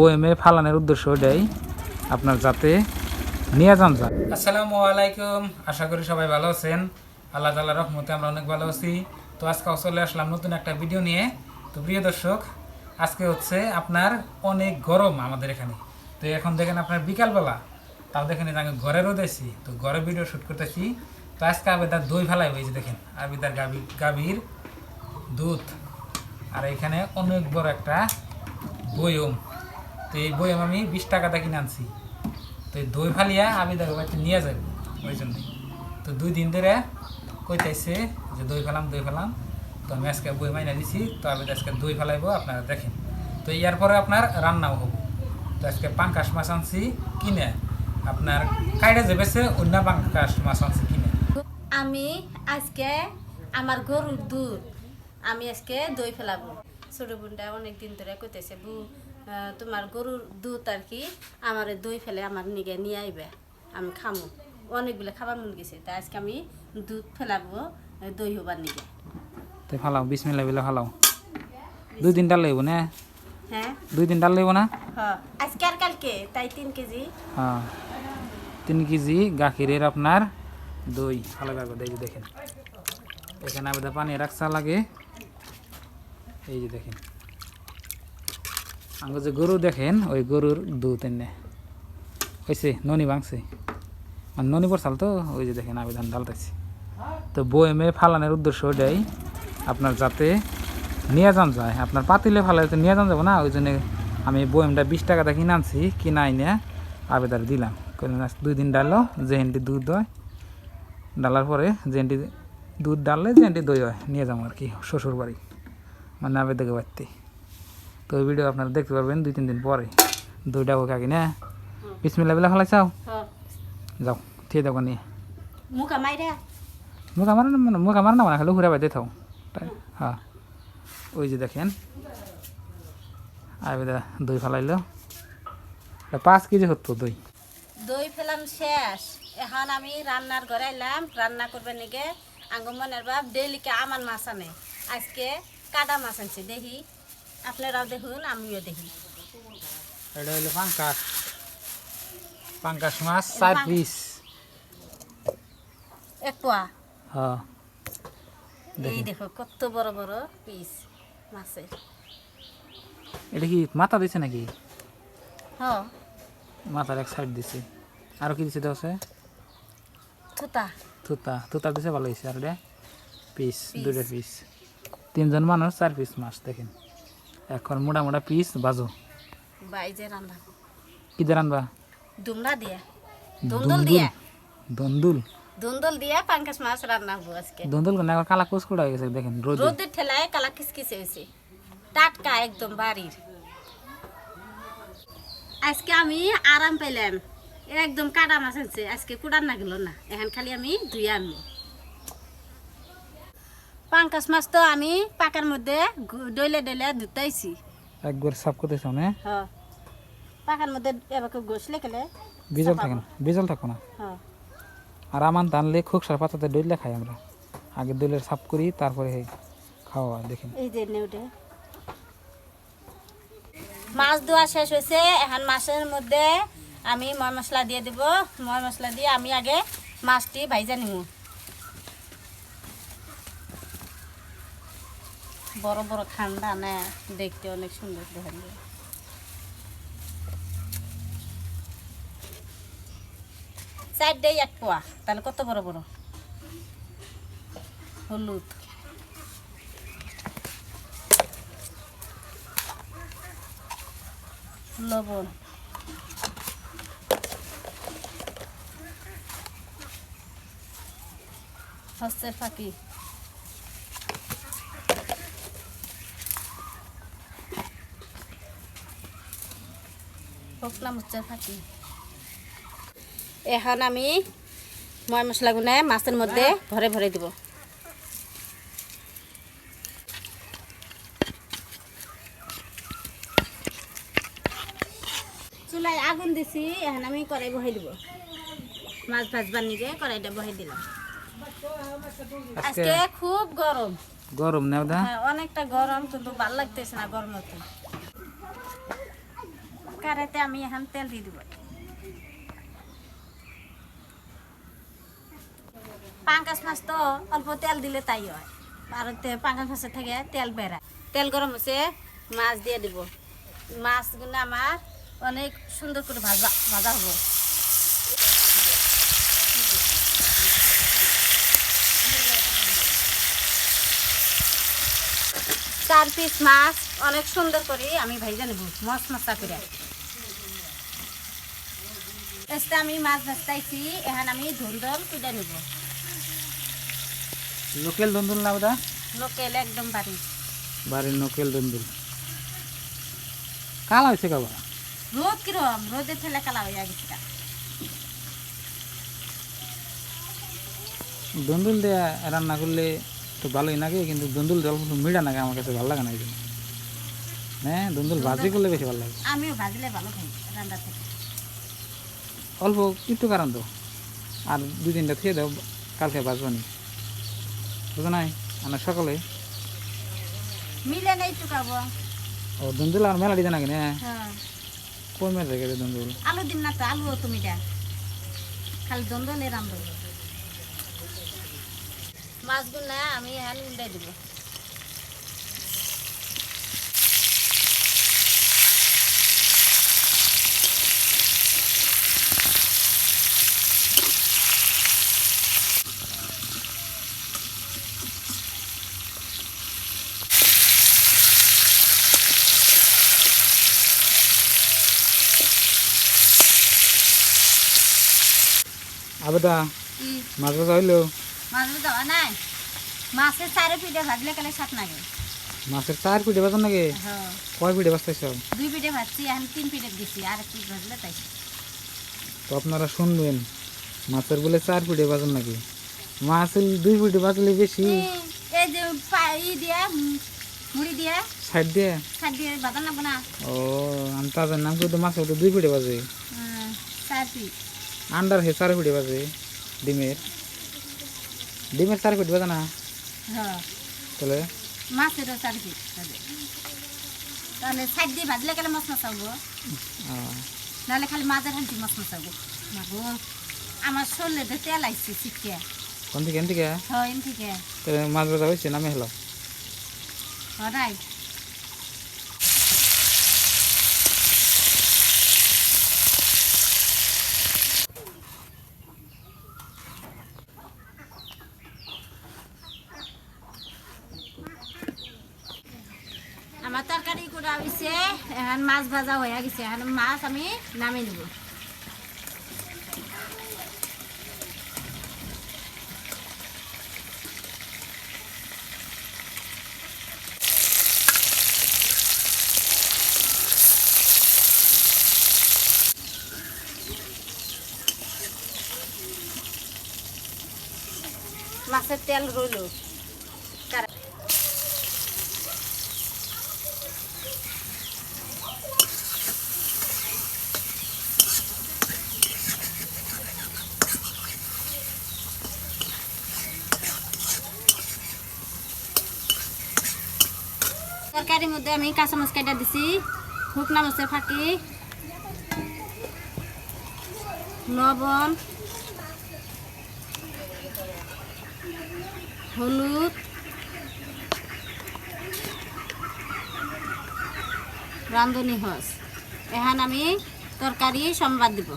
বয়েমে ফালানোর উদ্দেশ্য ওটাই আপনার যাতে নিয়ে যান যায় আসসালামু আলাইকুম, আশা করি সবাই ভালো আছেন। আল্লাহ তাল্লাহ রহমতে আমরা অনেক ভালো আছি। তো আজকে চলে আসলাম নতুন একটা ভিডিও নিয়ে। তো প্রিয় দর্শক, আজকে হচ্ছে আপনার অনেক গরম আমাদের এখানে। তো এখন দেখেন আপনার বিকালবেলা, তাও দেখেন আমি ঘরে রোদেছি তো ঘরে ভিডিও শ্যুট করতেছি। তো আজকে আবেদার দই ফেলাই হয়েছে দেখেন, আবেদার গাভীর গাভীর দুধ। আর এখানে অনেক বড় একটা বয়ম তো এই বয়ম আমি বিশ টাকাটা কিনে আনছি। তো এই দই ফালিয়া আমি দেখো বাড়িতে নিয়ে যাব ওই জন্যই তো দুই দিন ধরে কইতাইছে যে দই ফেলাম দই ফেলাম। তো আমি আজকে বই মাইনা দিছি, তো আমি আজকে দই ফেলাইবো, আপনারা দেখেন। তো ইয়ার পরে আপনার রান্নাও হব। তো আজকে পাঙ্কাশ মাছ আনছি, কিনে আপনার কাইডে যে বেছে, অন্য পাঙ্কাশ মাছ আনছি কিনে। আমি আজকে আমার গরুর দুধ, আমি আজকে দই ফেলাবো। ছোট বোনটা অনেক দিন ধরে কইতেছে বু তোমার গরুর দুধ আর কি আমার দই ফেলে আমার নিগে নিয়ে আইবে আমি খামো। অনেকগুলো খাবার মন গেছে তাই আজকে আমি দুধ ফেলাবো দই হবার নিগে। তো ফালাও বিসমিল্লা বিলা ফালাও। দুই দিন ডাল লাগবো না? হ্যাঁ। দুই দিন ডাল লাগবো না? হ্যাঁ আজকে আর কালকে তাই তিন কেজি। হ্যাঁ তিন কেজি গাখিরের আপনার দই। ভালো লাগবে এই যে দেখেন। এখানে আবেদা পানি রাখছা লাগে। এই যে দেখেন। আঙ্গ যে গরু দেখেন ওই গরুর দুধ এনে। হয়েছে ননি ভাঙছে মানে ননি পড়ছাল তো ওই যে দেখেন আবেদন ঢালতেছি। তো বয়েমে ফালানোর উদ্দেশ্য ওটাই আপনার যাতে নিয়ে যান যায়। আপনার পাতিলে ফালালে তো নিয়ে যান যাব না ওই জন্য আমি বয়েমটা বিশ টাকাটা কিনে আনছি কিনা আইনে আবেদার দিলাম। কইলাম, দুই দিন ডাললো যে হেনটি দুধ হয় ডালার পরে যে হেনটি দুধ ডাললে যে হেনটি দই হয় নিয়ে যাব আর কি শ্বশুর বাড়ি মানে আবেদকে বাড়তে। তো ভিডিও আপনারা দেখতে পারবেন দুই তিন দিন পরে। দইটা হোক আগে না? বিসমিল্লা বেলা ফেলাইছাও হ্যাঁ। যাও ঠিক দেখো নিয়ে মুখা মাইরা। মুখ আমার মানে মুখ আমার না মানে খালি ঘুরে বাইতে থাও। হ্যাঁ। ওই যে দেখেন। আবেদা দই ফেলাইলো। পাঁচ কেজি হতো দই। দই ফেলাম শেষ। এখন আমি রান্নার ঘরে এলাম রান্না করবে নিগে আঙ্গমনের বাপ ডেলিকে আমার মাছ আনে। আজকে কাদা মাছ আনছে দেখি। আপনারাও দেখুন আমিও দেখি। এটা হলো পাঙ্কাশ। পাঙ্কাশ মাছ চার পিস এক পোয়া হ্যাঁ। এই দেখো। কত বড় বড় পিস মাছের। এটা কি মাথা দিছে নাকি? হ মাথার এক সাইড দিছে। আর কি দিছে দেওয়া থুতা। থুতা। থুতা দিছে ভালো হয়েছে আর পিস. দুটো পিস তিনজন মানুষ চার পিস মাছ দেখেন। এখন মোটা মোটা পিস বাজো। বাইজে কি দিয়ে রানবা? দুমড়া দিয়া। দুন্দল দিয়া। দন্দুল? দুন্দল দিয়া পাঙ্কাশ মাছ রান্না হব আজকে। দন্দুল কেন? একবার কালা কুচকুড়া হয়ে গেছে দেখেন রোদ। রোদের ঠেলায় কালা কিসকিসে হয়েছে। টাটকা একদম বাড়ির। আজকে আমি আরাম পেলাম। একদম কাটা মাছ আনছে। আজকে কুড়ার না গেল না। এখন খালি আমি ধুয়ে আনব। পাঙ্কাশ মাছ তো আমি পাকার মধ্যে ডইলে ডইলে ধুতাইছি। একবার সাফ করতেছ না? হ পাকার মধ্যে এবার গোসলে খেলে বিজল থাকে না। বিজল থাকো না। হ আর আমার টানলে খুব সার পাতাতে ডইলে খাই আমরা। আগে দইলে সাফ করি তারপরে খাওয়া হয় দেখেন এই যে নেউটে। মাছ ধোয়া শেষ হয়েছে এখন মাছের মধ্যে আমি ময় মশলা দিয়ে দিব। ময় মশলা দিয়ে আমি আগে মাছটি ভাইজা নিব বড় বড় ঠান্ডা, না, দেখতে অনেক সুন্দর দেখা যায়। এক পোয়া, তাহলে কত বড় বড়? হলুদ। লবণ। হস্তের ফাঁকি। ফাঁকি এখন আমি ময় মশলাগুলো মাছের মধ্যে ভরে ভরে দিব। চুলায় আগুন দিছি এখন আমি কড়াই বহাই দিব। মাছ ভাজবার নিগে কড়াইটা বহাই দিলাম। আজকে খুব গরম। গরম দা হ্যাঁ অনেকটা গরম কিন্তু ভালো লাগতেছে না গরমতে। কারাতে আমি এখন তেল দিয়ে দিব। পাঙ্কাশ মাছ তো অল্প তেল দিলে তাই হয়। আর পাঙ্কাশ মাছের থেকে তেল বেড়ায় তেল গরম হচ্ছে, মাছ দিয়ে দিব। মাছগুলো আমার অনেক সুন্দর করে ভাজা ভাজা হব। চার পিস মাছ অনেক সুন্দর করে আমি ভাইজা নেব, মশ মশা করে। এসতে আমি মাছ ভাজতাইছি এখন আমি ধুন্দল কুইটা নেব লোকেল দন্দুল না ওটা লোকেল একদম বাড়ি বাড়ির লোকেল দন্দুল কালা হয়েছে কাবা রোদ কিরম রোদে ঠেলে কালা হয়ে গেছে গা। দন্দুল দিয়ে রান্না করলে তো ভালোই লাগে কিন্তু দন্দুল জল মিঠা লাগে আমার কাছে ভালো লাগে না এই জন্য হ্যাঁ দন্দুল ভাজি করলে বেশি ভালো লাগে আমিও ভাজলে ভালো খাই রান্না থেকে অল্প একটু কারণ তো। আর দুই তিনটা খেয়ে দাও কালকে বাজবানি বুঝো নাই? আমার সকালে। মিলে নেই টুকাবো ও দন্দুল আর মেলা দিতে নাকি না? হ্যাঁ। কই মেলা রেখে দন্দুল? আলু দিন না তো আলু তুমি দা খালি দ্বন্দ্বলে রান্ধব মাছগুলো আমি এখন উল্টে দিব। আবেদা মাছ ভাজা হইল মাছ দেওয়া নাই? মাছের চারে পিঠে ভাজলে গেলে সাত লাগে মাছের চার পিঠে নাকি হ্যাঁ কয় পিঠে বাজতেছ দুই পিঠে ভাজছি এখন তিন পিঠে দিছি আর একটু ভাজলে তাই। তো আপনারা শুনবেন মাছের বলে চার পিঠে বাজার নাকি মাছ দুই পিঠে বাজলে বেশি। এই যে পা- ই দিয়ে মুড়ি দিয়ে। সাইড দিয়ে? সার দিয়ে নেব না। ও আমি তাদের নাম কিন্তু মাছের দুই পিঠে বাজে হ্যাঁ, চার পিঠ। আন্ডার হে চার পিঠে বাজে ডিমের। ডিমের চার পিঠে বাজে না হ্যাঁ। তাহলে? মাছেরও চার পিঠ হবে। তাহলে সাইড দিয়ে ভাজলে গেলে মাছ মশাবো আহ, নাহলে খালি মাছের হান্তি মাছ মশাবো মাগো আমার শরীরে তেল আইছে শিখে কোন থেকে এন থেকে হয় এম থেকে তাহলে মাছ ভাজা হয়েছে নামে হলো হরাই আমার তরকারি করা হয়েছে এখন মাছ ভাজা হয়ে গেছে এখন মাছ আমি নামিয়ে নেব মাছের তেল রইল তরকারির মধ্যে আমি কাঁচা মাছ কাটা দিছি। শুকনা মাছের ফাঁকি। লবণ। হলুদ। রাঁধুনি হস। এখন আমি তরকারি সম্বাদ দিব।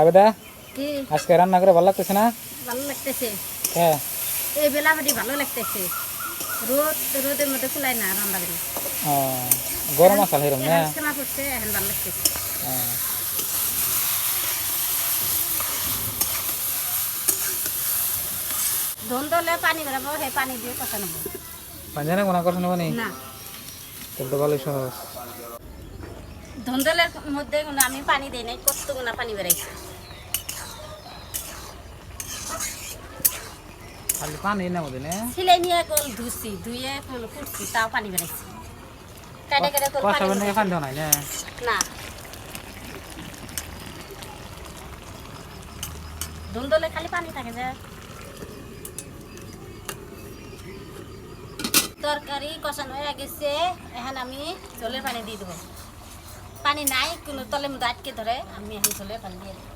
আবেদা? আজকে রান্না করে ভালো লাগতেছে না? ভালো লাগতেছে। হ্যাঁ। এই বেলা ভাটি ভালো লাগতেছে। রোদ রোদের মধ্যে ফুলাই না রান্না করি ও, গরম আসাল হেরম না এখন সেমা এখন ভালো লাগতেছে। ধন দলে পানি বেরাবো সেই পানি দিয়ে কষা নেব। পাঞ্জানে কোনা কথা নেব নি? না। তাহলে তো ভালোই সহজ। ধন্দলের মধ্যে আমি পানি দিই নাই কত গুণা পানি বেড়াইছে। খালি পানি না মধ্যে নে। সিলাই নিয়ে কল ধুছি ধুয়ে কুটছি তাও পানি বেড়াইছি। কাটে কাটে কল পানি বান্ধাকে পানি দেওয়া নাই না। না। দোল খালি পানি থাকে যে। তরকারি কষানো হয়ে গেছে এখন আমি জলের পানি দিয়ে দেবো। পানি নাই কোনো তলে মধ্যে আটকে ধরে আমি এখন জলের পানি দিয়ে দেবো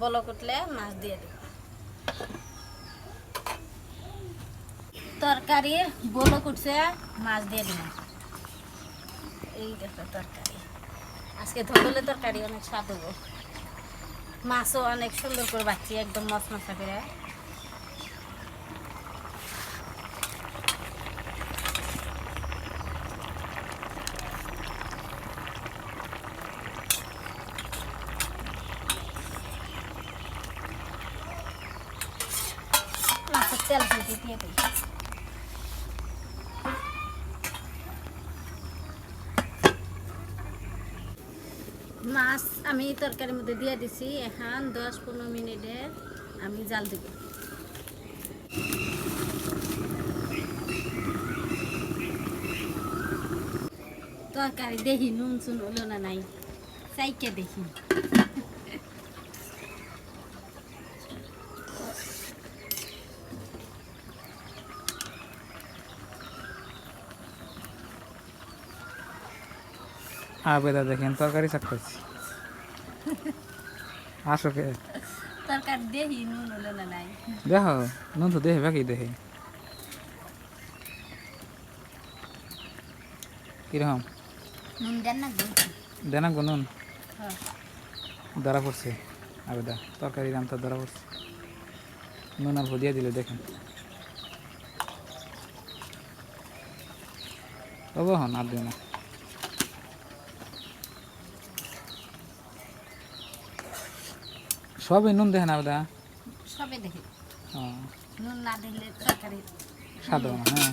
বলো কুটলে মাছ দিয়ে দেবো তরকারির বলো কুটছে মাছ দিয়ে দিলাম এই দেখো তরকারি আজকে ধরলে তরকারি অনেক স্বাদ হব। মাছও অনেক সুন্দর করে বাচ্চি একদম মশ মশা করে মাছ আমি তরকারির মধ্যে দিয়ে দিছি, এখন দশ পনেরো মিনিটে আমি জাল দিব। তরকারি দেখি, নুন চুন হলো না নাই? চাইকে দেখি। আবেদা দেখেন তরকারি চাকতেছি আসো কে? দেখো নুন তো দেখে বাকি দেখে কীরকম? দেন গো। নুন? হ্যাঁ। ধরা পড়ছে। আবেদা তরকারি দাম তো ধরা পড়ছে। নুন অল্প দিয়ে দিলে দেখেন। তবু হন আর দিও না। সবই নুন দেখেন আবেদা সবে দেখি। নুন না দিলে তরকারি স্বাদ হবে না হ্যাঁ।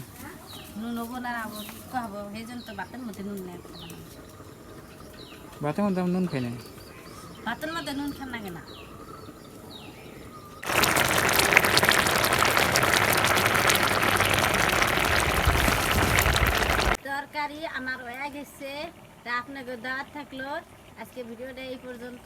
নুন হব না হব? কহবো সেই জন্য তো ভাতের মধ্যে নুন নেই। ভাতের মধ্যে নুন খাই নাই। ভাতের মধ্যে নুন খান লাগে না। তরকারি আমার হয়ে গেছে। তা আপনাকে দাওয়াত থাকল। আজকে ভিডিওটা এই পর্যন্ত।